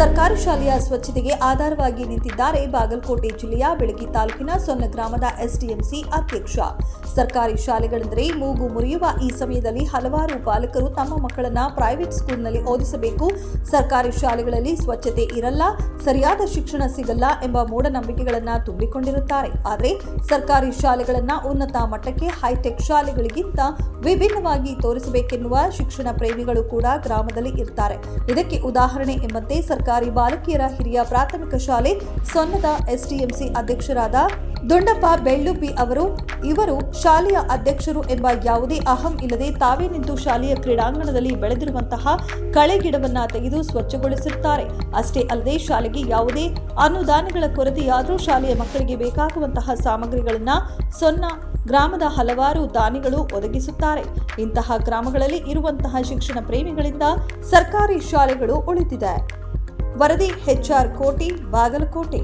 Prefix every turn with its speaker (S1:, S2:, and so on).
S1: ಸರ್ಕಾರಿ ಶಾಲೆಯ ಸ್ವಚ್ಛತೆಗೆ ಆಧಾರವಾಗಿ ನಿಂತಿದ್ದಾರೆ ಬಾಗಲಕೋಟೆ ಜಿಲ್ಲೆಯ ಬೆಳಗಿ ತಾಲೂಕಿನ ಸೊನ್ನ ಗ್ರಾಮದ ಎಸ್ಡಿಎಂಸಿ ಅಧ್ಯಕ್ಷ. ಸರ್ಕಾರಿ ಶಾಲೆಗಳೆಂದರೆ ಮೂಗು ಮುರಿಯುವ ಈ ಸಮಯದಲ್ಲಿ ಹಲವಾರು ಪಾಲಕರು ತಮ್ಮ ಮಕ್ಕಳನ್ನ ಪ್ರೈವೇಟ್ ಸ್ಕೂಲ್ನಲ್ಲಿ ಓದಿಸಬೇಕು. ಸರ್ಕಾರಿ ಶಾಲೆಗಳಲ್ಲಿ ಸ್ವಚ್ಛತೆ ಇರಲ್ಲ, ಸರಿಯಾದ ಶಿಕ್ಷಣ ಸಿಗಲ್ಲ ಎಂಬ ಮೂಢನಂಬಿಕೆಗಳನ್ನು ತುಂಬಿಕೊಂಡಿರುತ್ತಾರೆ. ಆದರೆ ಸರ್ಕಾರಿ ಶಾಲೆಗಳನ್ನ ಉನ್ನತ ಮಟ್ಟಕ್ಕೆ ಹೈಟೆಕ್ ಶಾಲೆಗಳಿಗಿಂತ ವಿಭಿನ್ನವಾಗಿ ತೋರಿಸಬೇಕೆನ್ನುವ ಶಿಕ್ಷಣ ಪ್ರೇಮಿಗಳು ಕೂಡ ಗ್ರಾಮದಲ್ಲಿ ಇರ್ತಾರೆ. ಇದಕ್ಕೆ ಉದಾಹರಣೆ ಎಂಬಂತೆ ಸರ್ಕಾರಿ ಬಾಲಕಿಯರ ಹಿರಿಯ ಪ್ರಾಥಮಿಕ ಶಾಲೆ ಸೊನ್ನದ ಎಸ್ಡಿಎಂಸಿ ಅಧ್ಯಕ್ಷರಾದ ದೊಂಡಪ್ಪ ಬೆಳ್ಳುಪಿ ಅವರು, ಇವರು ಶಾಲೆಯ ಅಧ್ಯಕ್ಷರು ಎಂಬ ಯಾವುದೇ ಅಹಂ ಇಲ್ಲದೆ ತಾವೇ ನಿಂತು ಶಾಲೆಯ ಕ್ರೀಡಾಂಗಣದಲ್ಲಿ ಬೆಳೆದಿರುವಂತಹ ಕಳೆ ಗಿಡವನ್ನ ತೆಗೆದು ಸ್ವಚ್ಛಗೊಳಿಸುತ್ತಾರೆ ಅಷ್ಟೇ ಅಲ್ಲದೆ ಶಾಲೆಗೆ ಯಾವುದೇ ಅನುದಾನಗಳ ಕೊರತೆಯಾದರೂ ಶಾಲೆಯ ಮಕ್ಕಳಿಗೆ ಬೇಕಾಗುವಂತಹ ಸಾಮಗ್ರಿಗಳನ್ನ ಸೊನ್ನ ಗ್ರಾಮದ ಹಲವಾರು ದಾನಿಗಳು ಒದಗಿಸುತ್ತಾರೆ. ಇಂತಹ ಗ್ರಾಮಗಳಲ್ಲಿ ಇರುವಂತಹ ಶಿಕ್ಷಣ ಪ್ರೇಮಿಗಳಿಂದ ಸರ್ಕಾರಿ ಶಾಲೆಗಳು ಉಳಿದಿದೆ. ವರದಿ ಹೆಚ್ಆರ್ ಕೋಟಿ ಬಾಗಲಕೋಟೆ